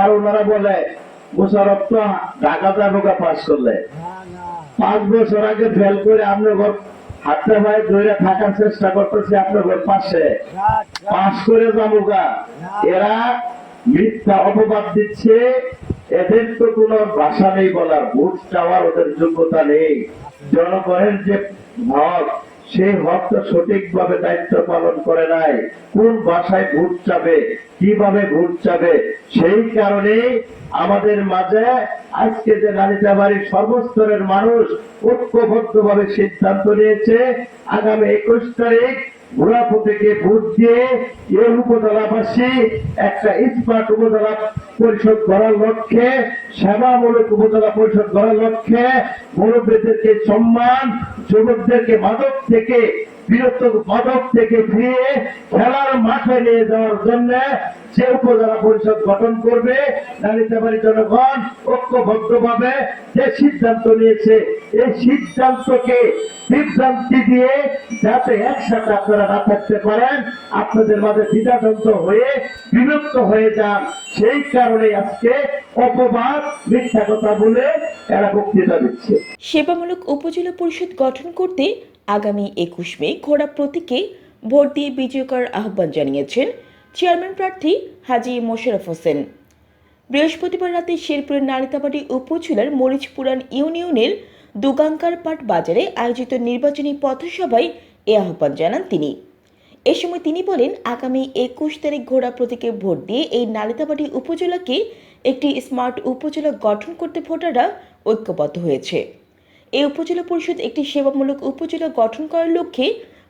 আবার ওনারা বলে, মোশারফ তো ঢাকা যাবোগা পাস করলে। পাঁচ বছর আগে ফেল করে আপনার ঘর হাতে ভাই ধরে থাকার চেষ্টা করতেছি আপনার ঘর পাশে। পাস করে যাবোগা। এরা মিথ্যা অপবাদ দিচ্ছে। এদের তো কোনো ভাষা নেই বলার, ভোট চাওয়ার ওদের যোগ্যতা নেই। জনগণের যে হক সেই হক তো সঠিকভাবে দায়িত্ব পালন করে নাই। কোন ভাষায় ভোট চাবে, কীভাবে ভোট চাবে, সেই কারণে আমাদের মাঝে আজকে যে নালিতাবাড়ির সর্বস্তরের মানুষ ঐক্যবদ্ধভাবে সিদ্ধান্ত নিয়েছে, আগামী একুশ তারিখ ঘোড়াপো থেকে ভোট দিয়ে এই উপজেলাবাসী একটা স্মার্ট উপজেলা পরিষদ গড়ার লক্ষ্যে, সেবামূলক উপজেলা পরিষদ গড়ার লক্ষ্যে মুরব্বীদেরকে সম্মান, যুবকদেরকে মাদক থেকে বিরত মাদক থেকে ফিরিয়ে খেলার মাঠে নিয়ে যাওয়ার জন্য যে উপজেলা পরিষদ গঠন করবে নারীতাবাড়ি জনগণ ঐক্যবদ্ধভাবে যে সিদ্ধান্ত নিয়েছে, এই সিদ্ধান্তকে বিভ্রান্তি দিয়ে যাতে একসাথে আপনারা না থাকতে পারেন, আপনাদের মাঝে দ্বিধাদ্বন্দ্ব হয়ে বিলুপ্ত হয়ে যান। সেই কারণে আজকে অপবাদ, মিথ্যা কথা বলে এরা বক্তৃতা দিচ্ছে। সেবামূলক উপজেলা পরিষদ গঠন করতে আগামী একুশ মে ঘোড়া প্রতীকে ভোট দিয়ে বিজয় করার আহ্বান জানিয়েছেন চেয়ারম্যান প্রার্থী হাজি মোশারফ হোসেন। বৃহস্পতিবার রাতে শেরপুরের নালিতাবাড়ি উপজেলার মরিচপুরান ইউনিয়নের দুগাঙ্কারপাট বাজারে আয়োজিত নির্বাচনী পথসভায় এ আহ্বান জানান তিনি। এ সময় তিনি বলেন, আগামী একুশ তারিখ ঘোড়া প্রতীকে ভোট দিয়ে এই নালিতাবাড়ি উপজেলাকে একটি স্মার্ট উপজেলা গঠন করতে ভোটাররা ঐক্যবদ্ধ হয়েছে। এই উপজেলা পরিষদ একটি সেবামূলক উপজেলা গঠন করার লক্ষ্যে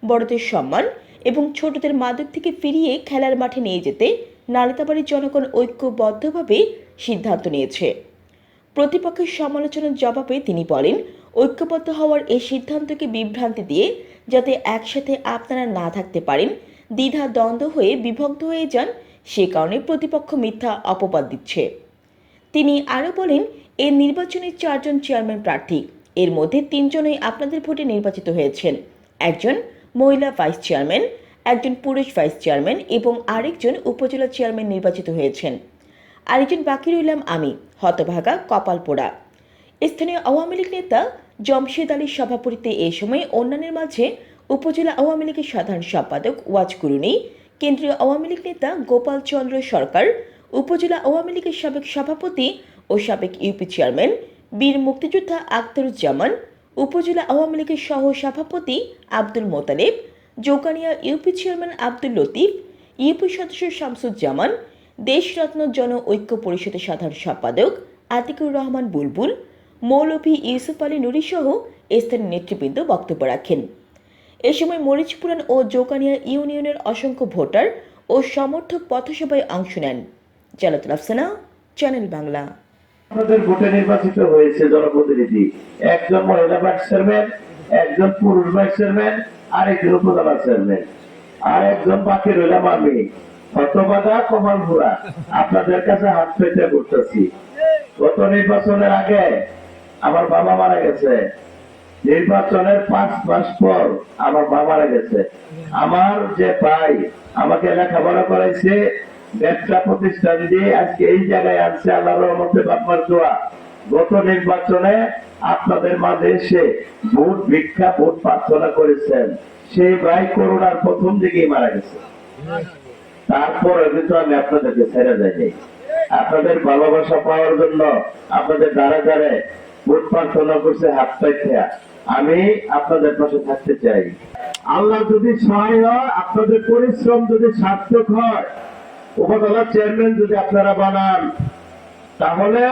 বড়দের সম্মান এবং ছোটদের মাদক থেকে ফিরিয়ে খেলার মাঠে নিয়ে যেতে নালিতাবাড়ির জনগণ ঐক্যবদ্ধভাবে সিদ্ধান্ত নিয়েছে। প্রতিপক্ষের সমালোচনার জবাবে তিনি বলেন, ঐক্যবদ্ধ হওয়ার এই সিদ্ধান্তকে বিভ্রান্তি দিয়ে যাতে একসাথে আপনারা না থাকতে পারেন, দ্বিধা দ্বন্দ্ব হয়ে বিভক্ত হয়ে যান, সে কারণে প্রতিপক্ষ মিথ্যা অপবাদ দিচ্ছে। তিনি আরও বলেন এই নির্বাচনে চারজন চেয়ারম্যান প্রার্থী, এর মধ্যে তিনজনই আপনাদের ভোটে নির্বাচিত হয়েছেন। একজন মহিলা ভাইস চেয়ারম্যান একজন পুরুষ ভাইস চেয়ারম্যান এবং আরেকজন উপজেলা চেয়ারম্যান নির্বাচিত হয়েছেন। আরেকজন বাকি রইলাম আমি, হতভাগা কপাল পোড়া স্থানীয় আওয়ামী লীগ নেতা জমশেদ আলীর সভাপতিত্বে এ সময় অন্যান্যের মাঝে উপজেলা আওয়ামী লীগের সাধারণ সম্পাদক ওয়াজ কুরুনি, কেন্দ্রীয় আওয়ামী লীগ নেতা গোপাল চন্দ্র সরকার, উপজেলা আওয়ামী লীগের সাবেক সভাপতি ও সাবেক ইউপি চেয়ারম্যান বীর মুক্তিযোদ্ধা আখতারুজ্জামান, উপজেলা আওয়ামী লীগের সহ সভাপতি Abdul Motaleb Jokania UP chairman Abdul Latif, UP সদস্য শামসুজ্জামান, দেশরত্ন জন ঐক্য পরিষদের সাধারণ সম্পাদক আতিকুর রহমান বুলবুল, মৌলভী ইউসুফ আলী নুরি সহ স্থানীয় নেতৃবৃন্দ বক্তব্য রাখেন। এ সময় মরিচপুরান ও জোকানিয়া ইউনিয়নের অসংখ্য ভোটার ও সমর্থক পথসভায় অংশ নেন। জালাতুল আফসানা, চ্যানেল বাংলা। আপনাদের ভোটে নির্বাচিত হয়েছে জনপ্রতিনিধি। একজন মহিলা ভাইস চেয়ারম্যান, একজন পুরুষ ভাইস চেয়ারম্যান আপনাদের কাছে হাত পেতে করতেছি গত নির্বাচনের আগে আমার বাবা মারা গেছে। নির্বাচনের পাঁচ মাস পর আমার বাবা মারা গেছে। আমার যে ভাই আমাকে লেখাপড়া করাইছে ব্যবসা প্রতিষ্ঠান দিয়ে আজকে এই জায়গায় আনছে, আল্লাহর রহমতে বাপমার দোয়া। গত নির্বাচনে আপনাদের মাঝে এসে ভোট ভিক্ষা, ভোট প্রার্থনা করেছেন। সেই ভাই করোনার প্রথম দিকেই মারা গেছে। তারপরে কিন্তু আমি আপনাদেরকে ছেড়ে যাইনি আপনাদের ভালোবাসা পাওয়ার জন্য আপনাদের দ্বারা দ্বারে ভোট প্রার্থনা করছে হাত পাইতে আমি আপনাদের পাশে থাকতে চাই। আল্লাহ যদি সহায় হয়, আপনাদের পরিশ্রম যদি সার্থক হয়, উপজেলা চেয়ারম্যান যদি আপনারা বানান, তাহলে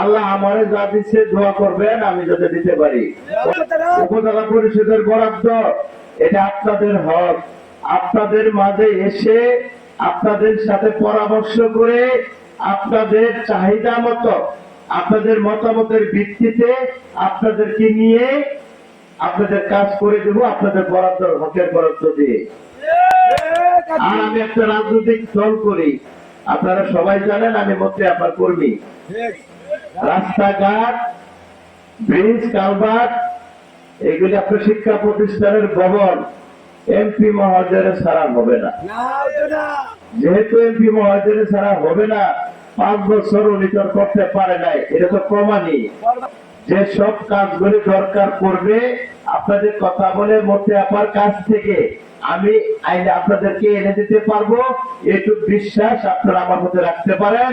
আল্লাহ আমার যা দিচ্ছে দোয়া করবেন, আমি যাতে দিতে পারি। উপজেলা পরিষদের বরাদ্দ, এটা আপনাদের হক। আপনাদের মাঝে এসে আপনাদের সাথে পরামর্শ করে আপনাদের চাহিদা মতো, আপনাদের মতামতের ভিত্তিতে আপনাদেরকে নিয়ে আপনাদের কাজ করে দেবো, আপনাদের বরাদ্দ, হকের বরাদ্দ দিয়ে। আর আমি একটা রাজনৈতিক দল করি। আপনারা সবাই জানেন, আমি মন্ত্রী আপনার কর্মী। রাস্তাঘাট ব্রিজ কালভার্ট এগুলি আপনার শিক্ষা প্রতিষ্ঠানের ভবন। এমপি মহোদয়ের ছাড়া হবে না। যেহেতু এমপি মহোদয়ের ছাড়া হবে না পাঁচ বছর উনি তো করতে পারে নাই। এটা তো প্রমাণই। যে সব কাজগুলি দরকার করবে আপনাদের কথা বলে মধ্যে আপার কাছ থেকে আমি আইনে আপনাদেরকে এনে দিতে পারব। একটু বিশ্বাস আপনারা আমার মধ্যে রাখতে পারেন।